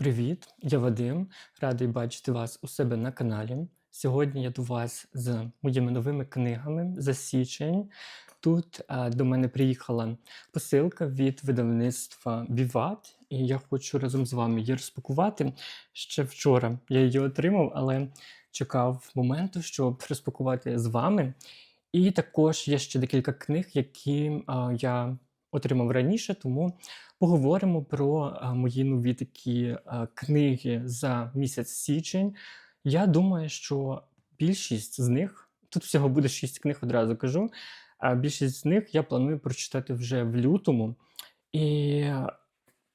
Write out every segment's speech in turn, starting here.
Привіт, я Вадим. Радий бачити вас у себе на каналі. Сьогодні я до вас з моїми новими книгами за січень. Тут е, до мене приїхала посилка від видавництва Віват, і я хочу разом з вами її розпакувати. Ще вчора я її отримав, але чекав моменту, щоб розпакувати з вами. І також є ще декілька книг, які е, я отримав раніше, тому поговоримо про мої нові такі книги за місяць січень. Я думаю, що більшість з них, тут всього буде шість книг, одразу кажу. А більшість з них я планую прочитати вже в лютому. І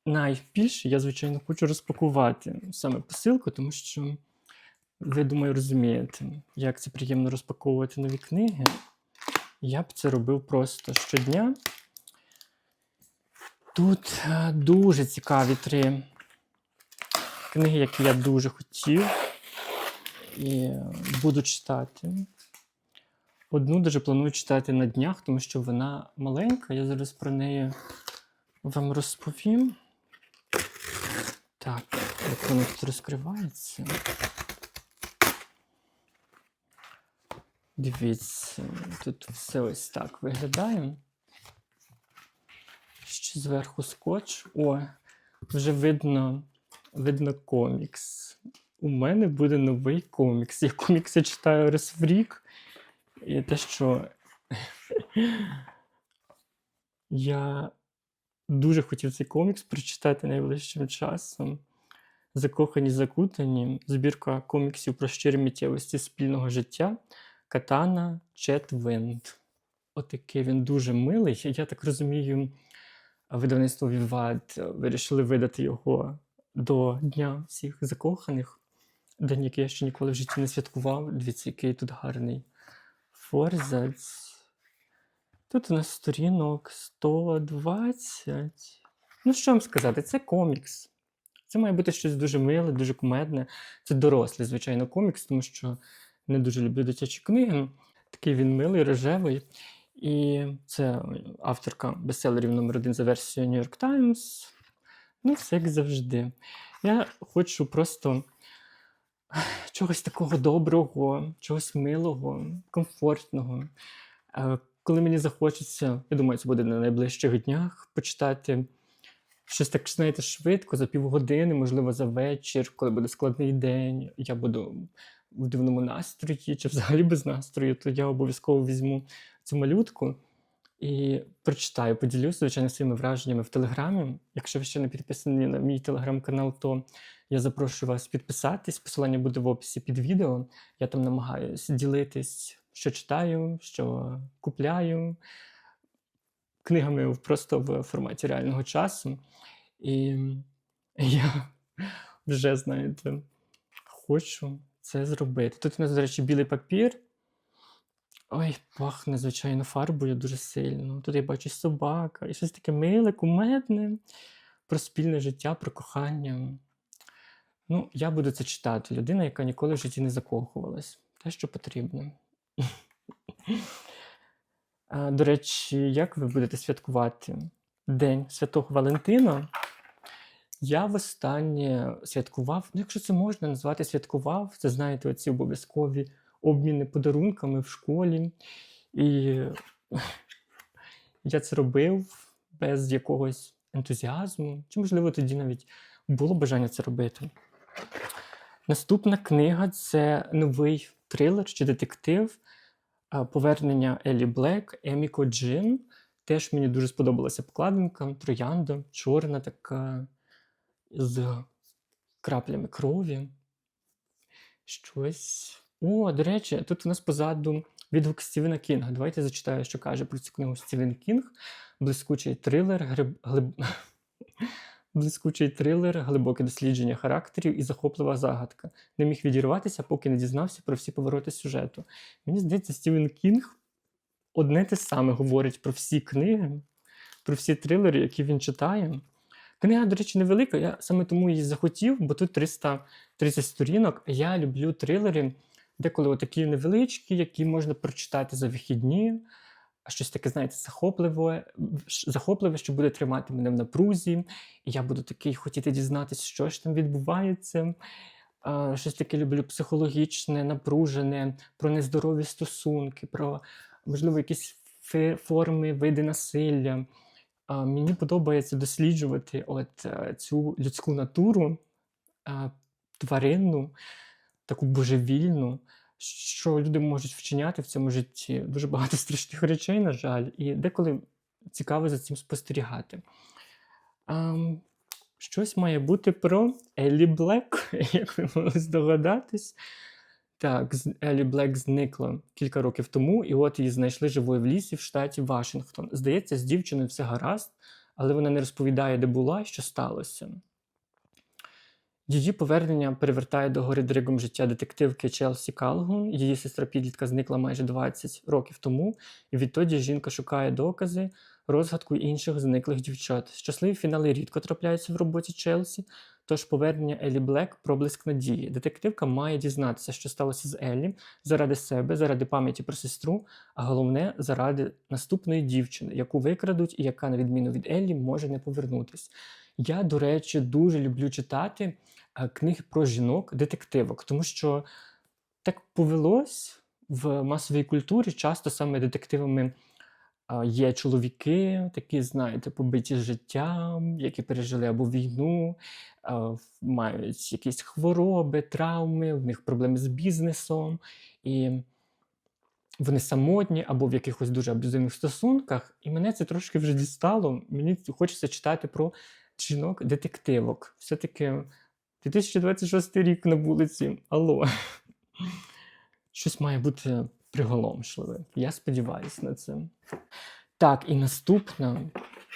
найбільше я, звичайно, хочу розпакувати саме посилку, тому що ви, думаю, розумієте, як це приємно розпаковувати нові книги. Я б це робив просто щодня. Тут е, дуже цікаві три книги, які я дуже хотів і буду читати. Одну дуже планую читати на днях, тому що вона маленька. Я зараз про неї вам розповім. Так, як воно тут розкривається. Дивіться, тут все ось так виглядає. Зверху скотч. О, вже видно, видно комікс. У мене буде новий комікс. Я комікси читаю раз в рік. І те, що я дуже хотів цей комікс прочитати найближчим часом. Закохані закутані. Збірка коміксів про щирі миттєвості спільного життя. Катана Четвинд. Отакий він дуже милий. Я так розумію, видавництво Віват вирішили видати його до Дня всіх закоханих. День, який я ще ніколи в житті не святкував. Дивіться, який тут гарний форзац. Тут у нас сторінок 120. Ну, що вам сказати, це комікс. Це має бути щось дуже миле, дуже кумедне. Це дорослий, звичайно, комікс, тому що не дуже люблю дитячі книги. Такий він милий, рожевий. І це авторка бестселерів номер один за версією New York Times. Ну, все як завжди. Я хочу просто чогось такого доброго, чогось милого, комфортного. Е, Коли мені захочеться, я думаю, це буде на найближчих днях, почитати щось так, знаєте, швидко, за півгодини, можливо, за вечір, коли буде складний день, я буду в дивному настрої чи взагалі без настрою, то я обов'язково візьму цю малютку і прочитаю, поділюся, звичайно, своїми враженнями в Телеграмі. Якщо ви ще не підписані на мій телеграм-канал, то я запрошую вас підписатись. Посилання буде в описі під відео. Я там намагаюся ділитись, що читаю, що купляю книгами просто в форматі реального часу. І я вже, знаєте, хочу це зробити. Тут у нас, до речі, білий папір. Ой, пахне, звичайно, фарбою дуже сильно. Тут я бачу собака і щось таке миле, кумедне, про спільне життя, про кохання. Ну, я буду це читати. Людина, яка ніколи в житті не закохувалась. Те, що потрібно. До речі, як ви будете святкувати День Святого Валентина? Я востаннє святкував, ну, якщо це можна назвати святкував, це знаєте, оці обов'язкові обміни подарунками в школі. І я це робив без якогось ентузіазму, чи, можливо, тоді навіть було бажання це робити. Наступна книга це новий трилер чи детектив Повернення Елі Блек, Еміко Джин. Теж мені дуже сподобалася обкладинка, троянда, чорна така з краплями крові. Щось. О, до речі, тут у нас позаду відгук Стівена Кінга. Давайте зачитаю, що каже про цю книгу Стівен Кінг. Блискучий трилер, гриб... глиб... блискучий трилер, глибоке дослідження характерів і захоплива загадка. Не міг відірватися, поки не дізнався про всі повороти сюжету. Мені здається, Стівен Кінг одне те саме говорить про всі книги, про всі трилери, які він читає. Книга, до речі, невелика. Я саме тому її захотів, бо тут 330 сторінок. Я люблю трилери, деколи отакі невеличкі, які можна прочитати за вихідні. щось таке, знаєте, захопливе, захопливе, що буде тримати мене в напрузі, і я буду такий хотіти дізнатися, що ж там відбувається. Щось таке люблю психологічне, напружене, про нездорові стосунки, про, можливо, якісь форми, види насилля. Мені подобається досліджувати от е, цю людську натуру, тваринну, таку божевільну, що люди можуть вчиняти в цьому житті. Дуже багато страшних речей, на жаль, і деколи цікаво за цим спостерігати. Ам, щось має бути про Еллі Блек, як ви могли здогадатись. Так, Еллі Блек зникла кілька років тому, і от її знайшли живою в лісі в штаті Вашингтон. Здається, з дівчиною все гаразд, але вона не розповідає, де була і що сталося. Її повернення перевертає до гори дригом життя детективки Челсі Калгун. Її сестра підлітка зникла майже 20 років тому, і відтоді жінка шукає докази, розгадку інших зниклих дівчат. Щасливі фінали рідко трапляються в роботі Челсі, тож повернення Еллі Блек проблиск надії. Детективка має дізнатися, що сталося з Еллі заради себе, заради пам'яті про сестру, а головне заради наступної дівчини, яку викрадуть і яка, на відміну від Еллі, може не повернутись. Я, до речі, дуже люблю читати е, книги про жінок, детективок, тому що так повелось в масовій культурі, часто саме детективами є чоловіки, такі, знаєте, побиті життям, які пережили або війну, мають якісь хвороби, травми, в них проблеми з бізнесом, і вони самотні або в якихось дуже аб'юзивних стосунках. І мене це трошки вже дістало. Мені хочеться читати про жінок-детективок. Все-таки 2026 рік на вулиці. Алло. Щось має бути приголомшливе. Я сподіваюся на це. Так, і наступна,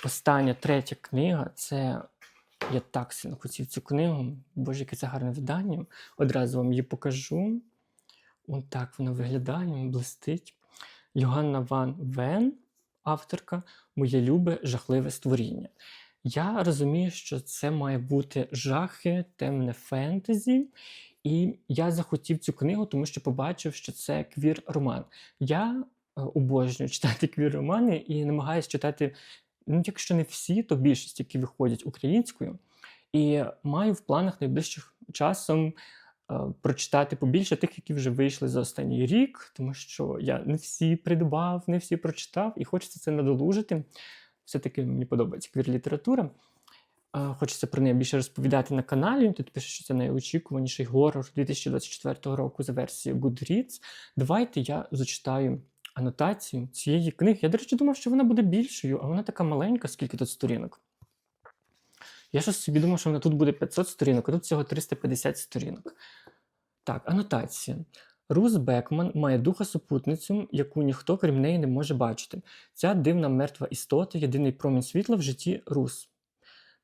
остання, третя книга це. Я так сильно хотів цю книгу. Боже, яке це гарне видання. Одразу вам її покажу. Ось так воно виглядає, блистить. Йоганна Ван Вен, авторка, Моє любе жахливе створіння. Я розумію, що це має бути жахи, темне фентезі. І я захотів цю книгу, тому що побачив, що це квір-роман. Я е, обожнюю читати квір-романи і намагаюся читати, ну, якщо не всі, то більшість, які виходять українською. І маю в планах найближчим часом е, прочитати побільше тих, які вже вийшли за останній рік, тому що я не всі придбав, не всі прочитав, і хочеться це надолужити. Все-таки мені подобається квір-література. Хочеться про неї більше розповідати на каналі. Тут пише, що це найочікуваніший горор 2024 року за версією Goodreads. Давайте я зачитаю анотацію цієї книги. Я, до речі, думав, що вона буде більшою, а вона така маленька, скільки тут сторінок. Я щось собі думав, що вона тут буде 500 сторінок, а тут всього 350 сторінок. Так, анотація. Рус Бекман має духа супутницю, яку ніхто крім неї не може бачити. Ця дивна мертва істота єдиний промінь світла в житті Рус.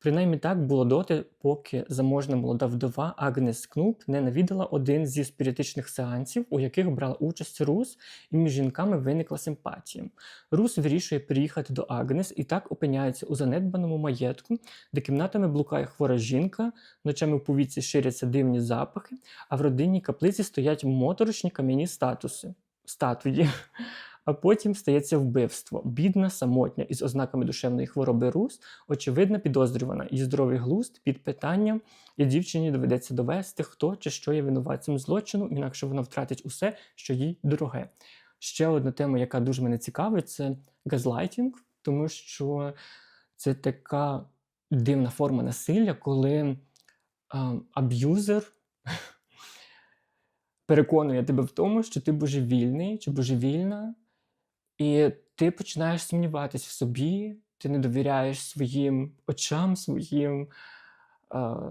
Принаймні так було доти, поки заможна молода вдова Агнес Кнуп не навідала один зі спіритичних сеансів, у яких брала участь Рус, і між жінками виникла симпатія. Рус вирішує приїхати до Агнес і так опиняється у занедбаному маєтку, де кімнатами блукає хвора жінка, ночами в повіці ширяться дивні запахи, а в родинній каплиці стоять моторошні кам'яні статуси, статуї. А потім стається вбивство. Бідна, самотня, із ознаками душевної хвороби Рус, очевидно підозрювана, її здоровий глузд під питанням, і дівчині доведеться довести, хто чи що є винуватцем злочину, інакше вона втратить усе, що їй дороге. Ще одна тема, яка дуже мене цікавить, це газлайтінг, тому що це така дивна форма насилля, коли а, аб'юзер переконує тебе в тому, що ти божевільний чи божевільна, і ти починаєш сумніватись в собі, ти не довіряєш своїм очам, своїм, а,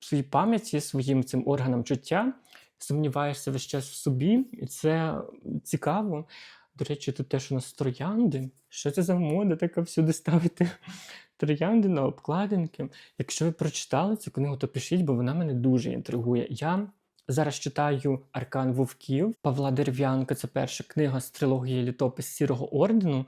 своїй пам'яті, своїм цим органам чуття, сумніваєшся весь час в собі, і це цікаво. До речі, тут теж у нас троянди. Що це за мода така всюди ставити троянди на обкладинки? Якщо ви прочитали цю книгу, то пишіть, бо вона мене дуже інтригує. Я зараз читаю Аркан Вовків Павла Дерев'янка. Це перша книга з трилогії Літопис Сірого ордену,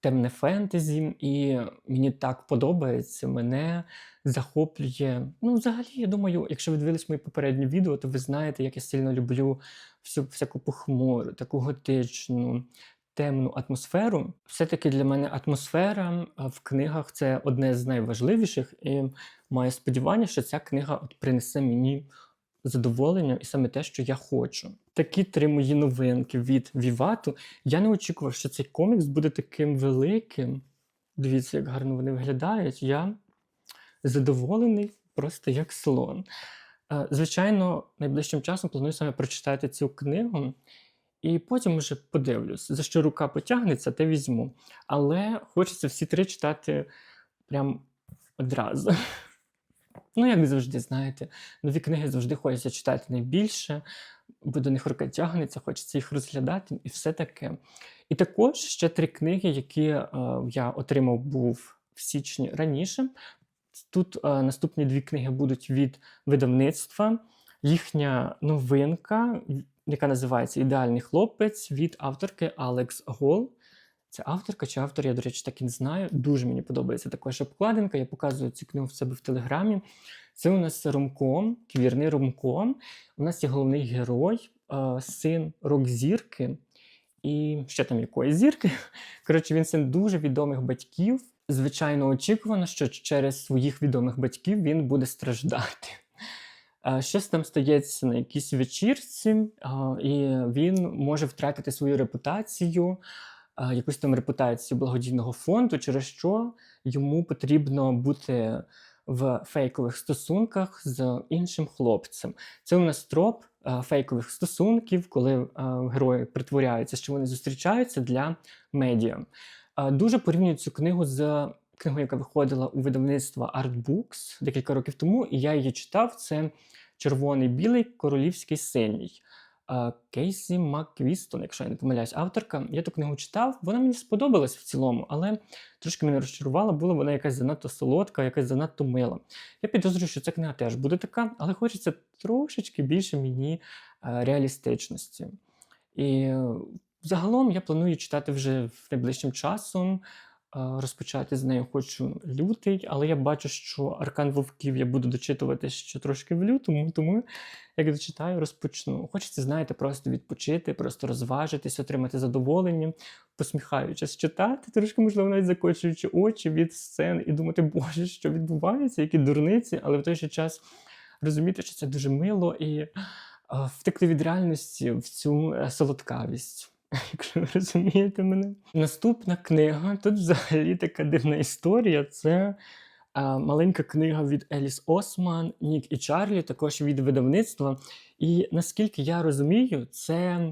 темне фентезі, і мені так подобається. Мене захоплює. Ну, взагалі, я думаю, якщо ви дивились мої попередні відео, то ви знаєте, як я сильно люблю всю всяку похмуру, таку готичну, темну атмосферу. Все-таки для мене атмосфера в книгах це одне з найважливіших, і маю сподівання, що ця книга от принесе мені задоволення і саме те, що я хочу. Такі три мої новинки від Вівату. Я не очікував, що цей комікс буде таким великим. Дивіться, як гарно вони виглядають. Я задоволений просто як слон. Е, Звичайно, найближчим часом планую саме прочитати цю книгу, і потім вже подивлюсь, за що рука потягнеться, те візьму. Але хочеться всі три читати прям одразу. Ну, як завжди, знаєте, нові книги завжди хочеться читати найбільше, бо до них рука тягнеться, хочеться їх розглядати і все таке. І також ще три книги, які е, я отримав був в січні раніше. Тут е, наступні дві книги будуть від видавництва. Їхня новинка, яка називається Ідеальний хлопець від авторки Алекс Гол. Це авторка чи автор, я, до речі, так і не знаю. Дуже мені подобається також обкладинка. Я показую цю книгу в себе в телеграмі. Це у нас ромком, квірний ромком. У нас є головний герой, син рок-зірки і ще там якоїсь зірки. Коротше, він син дуже відомих батьків. Звичайно, очікувано, що через своїх відомих батьків він буде страждати. Щось там стається на якійсь вечірці, і він може втратити свою репутацію, якусь там репутацію благодійного фонду, через що йому потрібно бути в фейкових стосунках з іншим хлопцем. Це у нас троп фейкових стосунків, коли герої притворяються, що вони зустрічаються для медіа. Дуже порівнюю цю книгу з книгою, яка виходила у видавництва Artbooks декілька років тому, і я її читав. Це червоний, білий, королівський синій. Кейсі Маквістон, якщо я не помиляюсь, авторка. Я ту книгу читав, вона мені сподобалась в цілому, але трошки мене розчарувала, була вона якась занадто солодка, якась занадто мила. Я підозрюю, що ця книга теж буде така, але хочеться трошечки більше мені е, реалістичності. І е, загалом я планую читати вже в найближчим часом. Е, Розпочати з нею хочу лютий, але я бачу, що Аркан Вовків я буду дочитувати ще трошки в лютому, тому як дочитаю, розпочну. Хочеться, знаєте, просто відпочити, просто розважитись, отримати задоволення, посміхаючись, читати, трошки, можливо, навіть закочуючи очі від сцен і думати, Боже, що відбувається, які дурниці, але в той же час розуміти, що це дуже мило і е, втекти від реальності в цю е, солодкавість. Якщо ви розумієте мене. Наступна книга, тут взагалі така дивна історія. Це а, маленька книга від Еліс Осман, Нік і Чарлі, також від видавництва. І наскільки я розумію, це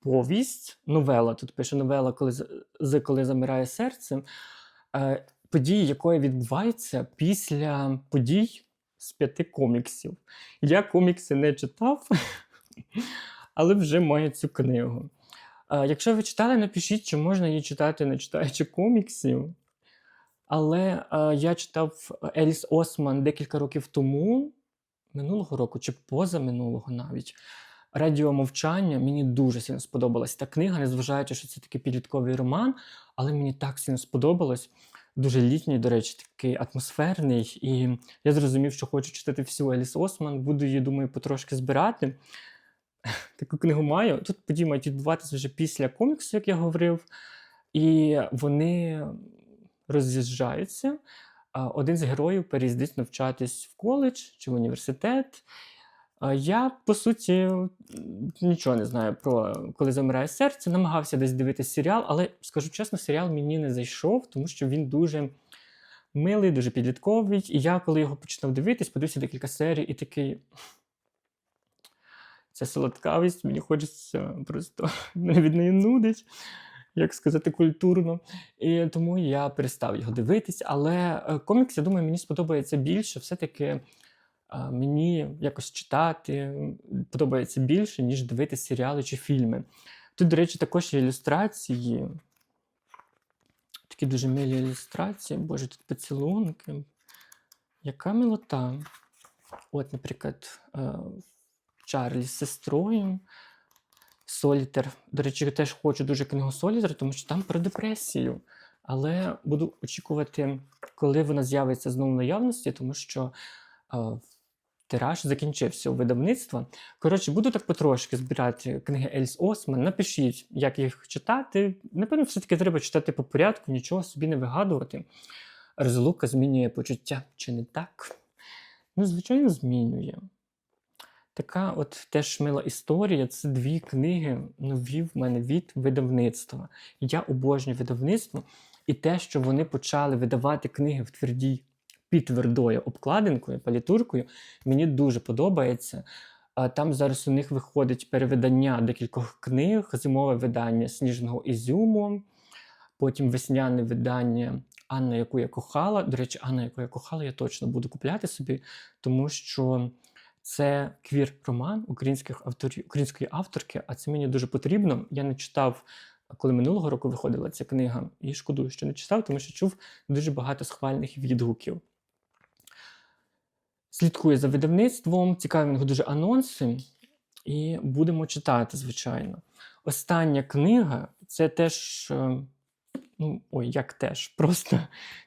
повість, новела. Тут пише новела, коли, з коли замирає серце, е, події, якої відбуваються після подій з п'яти коміксів. Я комікси не читав, але вже маю цю книгу. Е, Якщо ви читали, напишіть, чи можна її читати, не читаючи коміксів. Але е, я читав Еліс Осман декілька років тому, минулого року чи позаминулого навіть. Радіо мовчання мені дуже сильно сподобалась та книга, незважаючи, що це такий підлітковий роман, але мені так сильно сподобалось. Дуже літній, до речі, такий атмосферний. І я зрозумів, що хочу читати всю Еліс Осман. Буду її, думаю, потрошки збирати. Таку книгу маю. Тут події мають відбуватися вже після коміксу, як я говорив, і вони роз'їжджаються. Один з героїв переїздить навчатись в коледж чи в університет. Я, по суті, нічого не знаю про коли замирає серце. Намагався десь дивитися серіал, але скажу чесно, серіал мені не зайшов, тому що він дуже милий, дуже підлітковий. І я, коли його починав дивитись, подивився декілька серій і такий. Ця солодкавість, мені хочеться просто від неї нудить, як сказати, культурно. І тому я перестав його дивитись. Але е, комікс, я думаю, мені сподобається більше. Все-таки е, мені якось читати подобається більше, ніж дивитися серіали чи фільми. Тут, до речі, також є ілюстрації. Такі дуже милі ілюстрації. Боже, тут поцілунки. Яка милота. От, наприклад, е, Чарлі з сестрою. Солітер. До речі, я теж хочу дуже книгу Солітер, тому що там про депресію. Але буду очікувати, коли вона з'явиться знову в наявності, тому що е, тираж закінчився у видавництва. Коротше, буду так потрошки збирати книги Ельс Осман. Напишіть, як їх читати. Напевно, все-таки треба читати по порядку, нічого собі не вигадувати. Розлука змінює почуття, чи не так? Ну, звичайно, змінює. Така от теж мила історія. Це дві книги нові в мене від видавництва. Я обожнюю видавництво і те, що вони почали видавати книги в твердій під твердою обкладинкою, палітуркою, мені дуже подобається. Там зараз у них виходить перевидання декількох книг, зимове видання Сніжного Ізюму, потім весняне видання Анна, яку я кохала. До речі, Анна, яку я кохала, я точно буду купляти собі, тому що це квір-роман українських авторів, української авторки, а це мені дуже потрібно. Я не читав, коли минулого року виходила ця книга, і шкодую, що не читав, тому що чув дуже багато схвальних відгуків. Слідкую за видавництвом, цікаві них дуже анонси, і будемо читати, звичайно. Остання книга це теж, е, ну ой, як теж, просто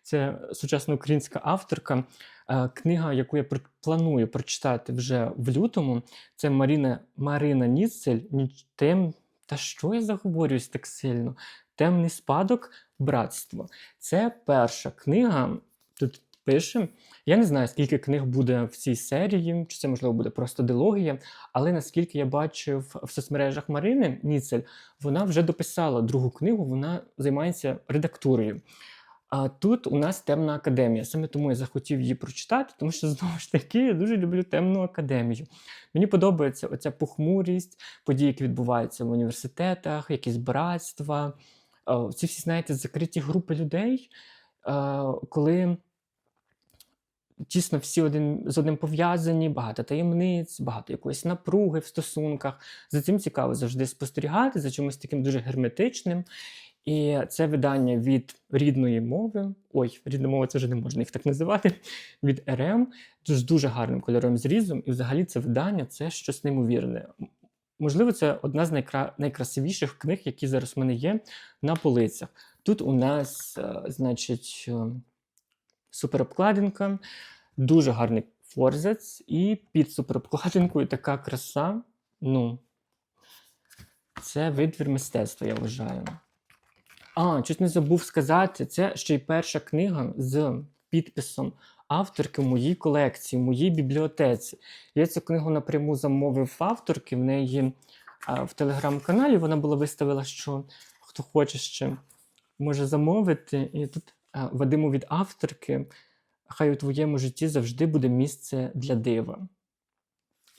це сучасна українська авторка. Е, Книга, яку я планую прочитати вже в лютому, це Марина, Марина Ніцель. «Ніч- Тем... Та що я заговорююсь так сильно? Темний спадок братство. Це перша книга. Тут пише. Я не знаю, скільки книг буде в цій серії, чи це можливо буде просто дилогія. Але наскільки я бачив в соцмережах Марини Ніцель, вона вже дописала другу книгу, вона займається редактурою. А тут у нас темна академія. Саме тому я захотів її прочитати, тому що знову ж таки я дуже люблю темну академію. Мені подобається оця похмурість, події, які відбуваються в університетах, якісь братства. Ці всі, знаєте, закриті групи людей, е, коли тісно всі один з одним пов'язані, багато таємниць, багато якоїсь напруги в стосунках. За цим цікаво завжди спостерігати, за чимось таким дуже герметичним. І це видання від рідної мови. Ой, рідна мова це вже не можна їх так називати. Від РМ з дуже гарним кольоровим зрізом. І взагалі це видання це щось неймовірне. Можливо, це одна з найкра... найкрасивіших книг, які зараз в мене є на полицях. Тут у нас, е, значить, е, суперобкладинка, дуже гарний форзац, і під суперобкладинкою така краса. Ну, це витвір мистецтва, я вважаю. А, щось не забув сказати, це ще й перша книга з підписом авторки в моїй колекції, в моїй бібліотеці. Я цю книгу напряму замовив авторки. В неї а, в телеграм-каналі вона була виставила, що хто хоче ще може замовити. І тут Вадиму від авторки. Хай у твоєму житті завжди буде місце для дива.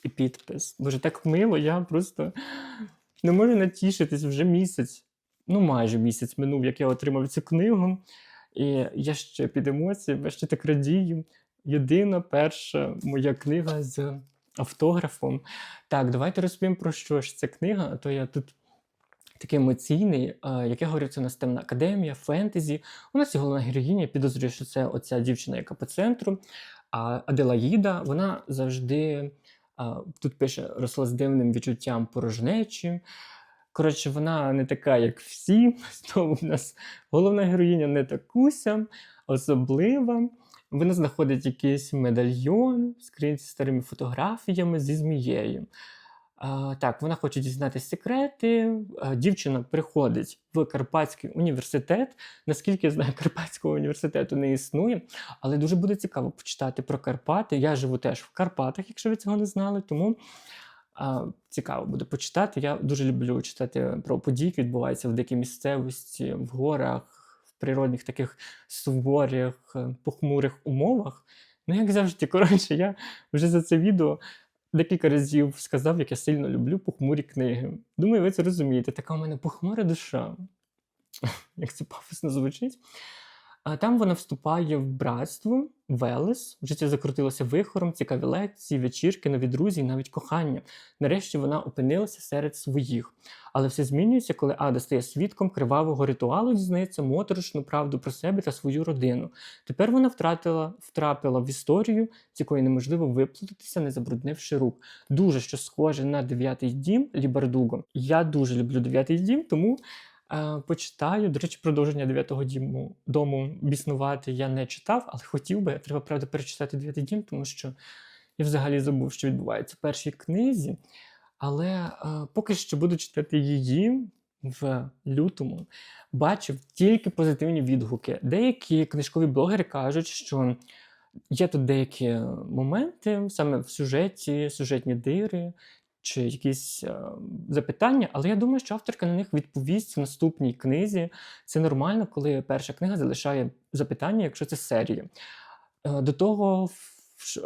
І підпис. Боже, так мило, я просто не можу натішитись вже місяць. Ну, майже місяць минув, як я отримав цю книгу. І я ще під емоціями, я ще так радію. Єдина перша моя книга з автографом. Так, давайте розповім про що ж ця книга, а то я тут такий емоційний, е, як я говорю, це у нас темна академія, фентезі. У нас є головна героїня, я підозрюю, що це оця дівчина, яка по центру. А Аделаїда, вона завжди тут пише росла з дивним відчуттям порожнечі. Коротше, вона не така, як всі. Знову в нас головна героїня не такуся, особлива. Вона знаходить якийсь медальйон з старими фотографіями зі змією. Так, вона хоче дізнатися секрети. Дівчина приходить в Карпатський університет. Наскільки я знаю, Карпатського університету не існує, але дуже буде цікаво почитати про Карпати. Я живу теж в Карпатах, якщо ви цього не знали. Тому цікаво буде почитати. Я дуже люблю читати про події, які відбуваються в дикій місцевості, в горах, в природних таких суворих, е, похмурих умовах. Ну, як завжди, коротше, я вже за це відео декілька разів сказав, як я сильно люблю похмурі книги. Думаю, ви це розумієте. Така у мене похмура душа. Як це пафосно звучить. А там вона вступає в братство, Велес. Життя закрутилося вихором, цікаві лекції, вечірки, нові друзі і навіть кохання. Нарешті вона опинилася серед своїх. Але все змінюється, коли Ада стає свідком кривавого ритуалу, дізнається моторошну правду про себе та свою родину. Тепер вона втратила, втрапила в історію, з якої неможливо виплутатися, не забруднивши рук. Дуже що схоже на дев'ятий дім Лібардуго. Я дуже люблю дев'ятий дім, тому. Е, Почитаю. До речі, продовження дев'ятого діму дому біснувати я не читав, але хотів би. Треба, правда, перечитати дев'ятий дім, тому що Я взагалі забув, що відбувається в першій книзі, але е, поки що буду читати її в лютому. Бачив тільки позитивні відгуки. Деякі книжкові блогери кажуть, що є тут деякі моменти саме в сюжеті, сюжетні дири чи якісь е, запитання, але я думаю, що авторка на них відповість в наступній книзі. Це нормально, коли перша книга залишає запитання, якщо це серія. Е, До того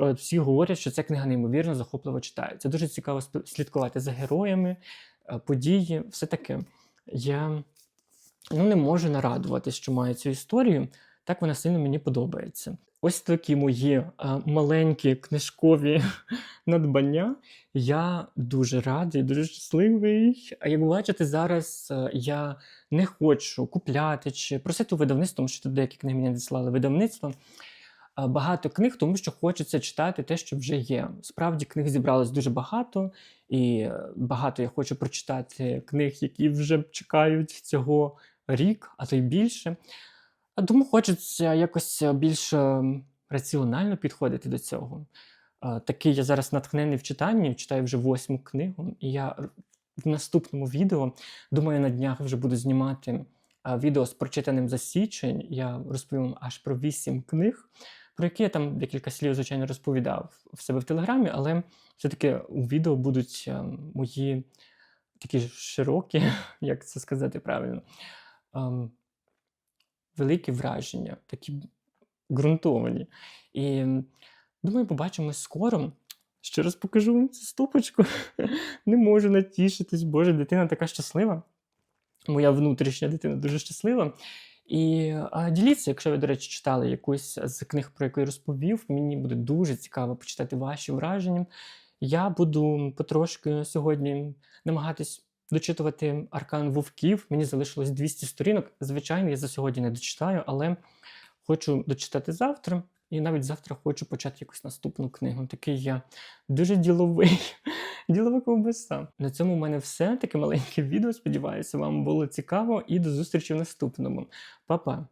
е, всі говорять, що ця книга неймовірно захопливо читається. Дуже цікаво слідкувати за героями, е, події, все таке. Я ну, не можу нарадуватись, що маю цю історію. Так вона сильно мені подобається. Ось такі мої е, маленькі книжкові надбання. Я дуже радий, дуже щасливий. А як бачите, зараз е, я не хочу купляти чи просити у видавництва, тому що тут деякі книги мені надіслали видавництво. а, Багато книг, тому що хочеться читати те, що вже є. Справді книг зібралось дуже багато, і е, багато я хочу прочитати книг, які вже чекають цього рік, а то й більше. Тому хочеться якось е, більш е, раціонально підходити до цього. Е, Такий я зараз натхнений в читанні, читаю вже восьму книгу, і я в наступному відео, думаю, на днях вже буду знімати відео з прочитаним за січень. Я розповім аж про вісім книг, про які я там декілька слів, звичайно, розповідав в себе в телеграмі, але все-таки у відео будуть мої такі широкі, як це сказати правильно, ем, великі враження, такі ґрунтовані. І думаю, побачимось скоро. Ще раз покажу вам цю стопочку. Не можу натішитись. Боже, дитина така щаслива. Моя внутрішня дитина дуже щаслива. І а, діліться, якщо ви, до речі, читали якусь з книг, про яку я розповів. Мені буде дуже цікаво почитати ваші враження. Я буду потрошки сьогодні намагатись дочитувати аркан вовків. Мені залишилось 200 сторінок. Звичайно, я за сьогодні не дочитаю, але хочу дочитати завтра. І навіть завтра хочу почати якусь наступну книгу. Такий я дуже діловий, ділова ковбаса. На цьому в мене все. Таке маленьке відео. Сподіваюся, вам було цікаво і до зустрічі в наступному. Па-па!